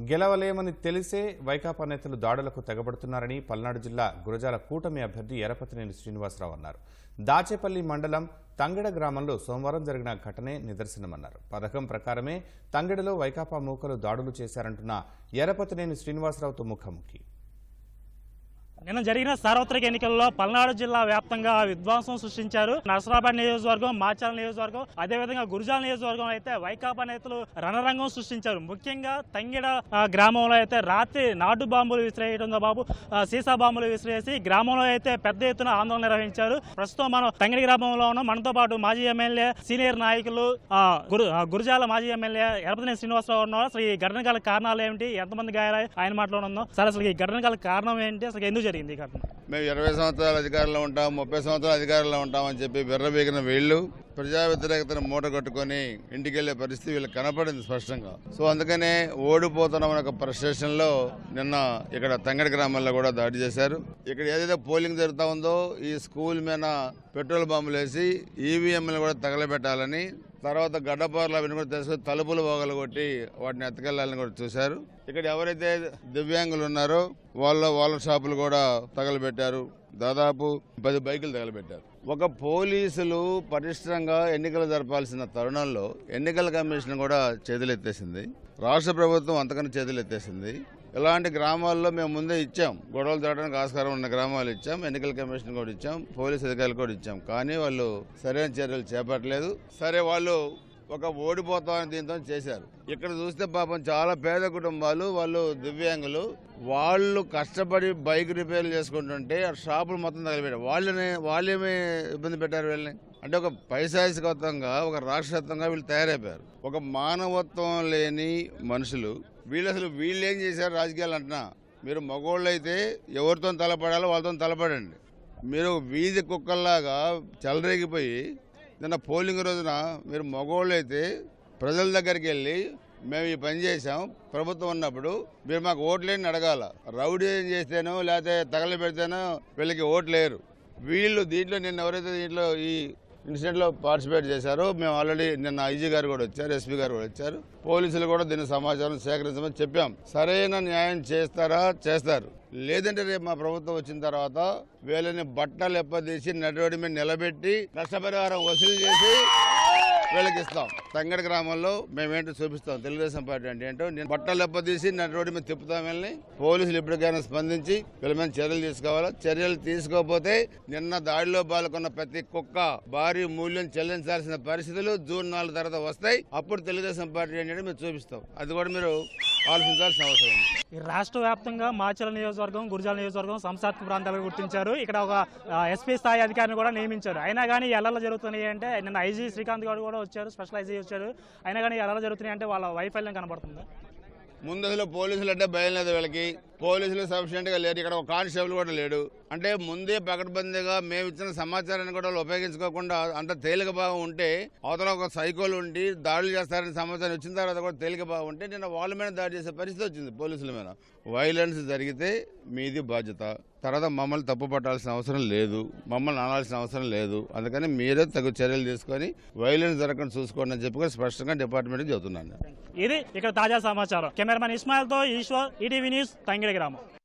గెలవలేమని తెలిసే వైకాపా నేతలు దాడులకు తెగబడుతున్నారని పల్నాడు జిల్లా గురజాల కూటమి అభ్యర్థి ఎరపతినేని శ్రీనివాసరావు అన్నారు. దాచేపల్లి మండలం తంగెడ గ్రామంలో సోమవారం జరిగిన ఘటనే నిదర్శనమన్నారు. పథకం ప్రకారమే తంగెడలో వైకాపా మూకలు దాడులు చేశారంటున్న ఎరపతినేని శ్రీనివాసరావుతో ముఖాముఖి. నిన్న జరిగిన సార్వత్రిక ఎన్నికల్లో పల్నాడు జిల్లా వ్యాప్తంగా విధ్వంసం సృష్టించారు. నరసరాబాద్ నియోజకవర్గం మాచాల నియోజకవర్గం అదేవిధంగా గురుజాల నియోజకవర్గం అయితే వైకాపా నేతలు రణరంగం సృష్టించారు. ముఖ్యంగా తంగిడ గ్రామంలో అయితే రాత్రి నాటు బాంబులు విసిరేయడంతో బాబు సీసా బాంబులు విసిరేసి గ్రామంలో అయితే పెద్ద ఎత్తున ఆందోళన నిర్వహించారు. ప్రస్తుతం మనం తంగిడి గ్రామంలో ఉన్న. మనతో పాటు మాజీ ఎమ్మెల్యే సీనియర్ నాయకులు గురు గురుజాల మాజీ ఎమ్మెల్యే ఎరపతిని శ్రీనివాసరావు ఉన్నారు. అసలు ఈ ఘటన గల కారణాలు ఏమిటి? ఎంతమంది గాయాలి ఆయన మాటలో సరే అసలు ఈ ఘటన గల కారణం ఏంటి? అసలు ఎందుకు జరిగింది ఘటన? మేము ఇరవై సంవత్సరాల అధికారంలో ఉంటాం ముప్పై సంవత్సరాల అధికారంలో ఉంటామని చెప్పి బిర్రబీగిన వీళ్ళు ప్రజా వ్యతిరేకతను మూట కట్టుకొని ఇంటికి వెళ్ళే పరిస్థితి వీళ్ళకి కనపడింది స్పష్టంగా. సో అందుకనే ఓడిపోతున్నాం అనే ఒక ప్రశ్నేషన్లో నిన్న ఇక్కడ తంగడి గ్రామంలో కూడా దాడి చేశారు. ఇక్కడ ఏదైతే పోలింగ్ జరుగుతా ఉందో ఈ స్కూల్ మీద పెట్రోల్ బాంబులు వేసి ఈవీఎంలు కూడా తగలబెట్టాలని తర్వాత గడ్డపార్లు అవన్నీ కూడా తెలుసుకొని తలుపులు కొట్టి వాటిని ఎత్తకెళ్ళాలని కూడా చూశారు. ఇక్కడ ఎవరైతే దివ్యాంగులు ఉన్నారో వాళ్ళ వాళ్ళ షాపులు కూడా తగలబెట్టారు. దాదాపు పది బైకులు తగలబెట్టారు. ఒక పోలీసులు పటిష్టంగా ఎన్నికలు జరపాల్సిన తరుణంలో ఎన్నికల కమిషన్ కూడా చేతులెత్తేసింది. రాష్ట్ర ప్రభుత్వం అంతకన్నా చేతులెత్తేసింది. ఇలాంటి గ్రామాల్లో మేము ముందే ఇచ్చాం. గొడవలు జరగడానికి ఆస్కారం ఉన్న గ్రామాలు ఇచ్చాం. ఎన్నికల కమిషన్ కూడా ఇచ్చాం. పోలీస్ అధికారులు కూడా ఇచ్చాం. కానీ వాళ్ళు సరైన చర్యలు చేపట్టలేదు. సరే వాళ్ళు ఒక ఓడిపోతామని దీంతో చేశారు. ఇక్కడ చూస్తే పాపం చాలా పేద కుటుంబాలు వాళ్ళు దివ్యాంగులు వాళ్ళు కష్టపడి బైక్ రిపేర్లు చేసుకుంటుంటే ఆ షాపులు మొత్తం తగిలిపెట్టారు. వాళ్ళని వాళ్ళేమే ఇబ్బంది పెట్టారు వీళ్ళని? అంటే ఒక పైశాసికత్వంగా ఒక రాక్షసత్వంగా వీళ్ళు తయారైపోయారు. ఒక మానవత్వం లేని మనుషులు వీళ్ళు అసలు వీళ్ళు ఏం చేశారు రాజకీయాలు అంటున్నా? మీరు మగోళ్ళు అయితే ఎవరితో తలపడాలో వాళ్ళతో తలపడండి. మీరు వీధి కుక్కల్లాగా చెలరేగిపోయి నిన్న పోలింగ్ రోజున మీరు మగవాళ్ళు అయితే ప్రజల దగ్గరికి వెళ్ళి మేము ఈ పని చేసాం ప్రభుత్వం ఉన్నప్పుడు మీరు మాకు ఓట్లేని అడగాల. రౌడీ ఏం చేస్తేనో లేకపోతే తగల పెడితేనో వీళ్ళకి ఓట్లేరు వీళ్ళు దీంట్లో నిన్న ఎవరైతే దీంట్లో ఈ ఇన్సిడెంట్లో పార్టిసిపేట్ చేశారు. మేము ఆల్రెడీ నిన్న ఐజీ గారు కూడా వచ్చారు ఎస్పీ గారు కూడా వచ్చారు. పోలీసులు కూడా దీని సమాచారం సేకరించమని చెప్పాం. సరైన న్యాయం చేస్తారా? చేస్తారు. లేదంటే రేపు మా ప్రభుత్వం వచ్చిన తర్వాత వీళ్ళని బట్టలు ఎప్పదీసి నడవడి మీద నిలబెట్టి నష్టపరిహారం వసూలు చేసి వీళ్ళకి ఇస్తాం తంగడి గ్రామంలో మేమేంటో చూపిస్తాం. తెలుగుదేశం పార్టీ అంటే ఏంటో? నేను బట్టలు తీసి నా రోడ్డు మీద తిప్పుతాం వెళ్ళి పోలీసులు ఇప్పటికైనా స్పందించి వీళ్ళ మీద చర్యలు తీసుకోవాలా? చర్యలు తీసుకోకపోతే నిన్న దాడిలో పాల్గొన్న ప్రతి కుక్క భారీ మూల్యం చెల్లించాల్సిన పరిస్థితులు జూన్ నాలుగు తర్వాత వస్తాయి. అప్పుడు తెలుగుదేశం పార్టీ ఏంటంటే మేము చూపిస్తాం. అది కూడా మీరు ఆలోచించాల్సిన అవసరం ఉంది. ఈ రాష్ట్ర వ్యాప్తంగా మాచల నియోజకవర్గం గురిజాల నియోజకవర్గం సంస్థాత్మక ప్రాంతాలుగా గుర్తించారు. ఇక్కడ ఒక ఎస్పీ స్థాయి అధికారిని కూడా నియమించారు. అయినా కానీ ఎలా జరుగుతున్నాయి అంటే నిన్న ఐజీ శ్రీకాంత్ గారు కూడా వచ్చారు స్పెషల్ ఐజీ వచ్చారు. అయినా కానీ ఎలా జరుగుతున్నాయి అంటే వాళ్ళ వైఫల్యం కనబడుతుంది. ముందు పోలీసులు అంటే భయం లేదు వీళ్ళకి. పోలీసులు సఫిషియెంట్గా లేరు. ఇక్కడ ఒక కానిస్టేబుల్ కూడా లేడు. అంటే ముందే పకడ్బందీగా మేము ఇచ్చిన సమాచారాన్ని కూడా వాళ్ళు ఉపయోగించుకోకుండా అంత తేలిక భావం ఉంటే అవతల ఒక సైకోలు ఉండి దాడులు చేస్తారని సమాచారం వచ్చిన తర్వాత కూడా తేలిక భావం ఉంటే నిన్న వాళ్ళ మీద దాడి చేసే పరిస్థితి వచ్చింది పోలీసుల మీద. వైలెన్స్ జరిగితే మీది బాధ్యత. తర్వాత మమ్మల్ని తప్పు పట్టాల్సిన అవసరం లేదు. మమ్మల్ని అనాల్సిన అవసరం లేదు. అందుకని మీరే తగు చర్యలు తీసుకొని వైలెన్స్ జరగకుండా చూసుకోండి అని చెప్పి స్పష్టంగా డిపార్ట్మెంట్కి చెబుతున్నాను. ఇది ఇక్కడ తాజా సమాచారం. కెమెరామెన్ ఇస్మాయిల్తో Eshwar ETV news Thangidi miligramos.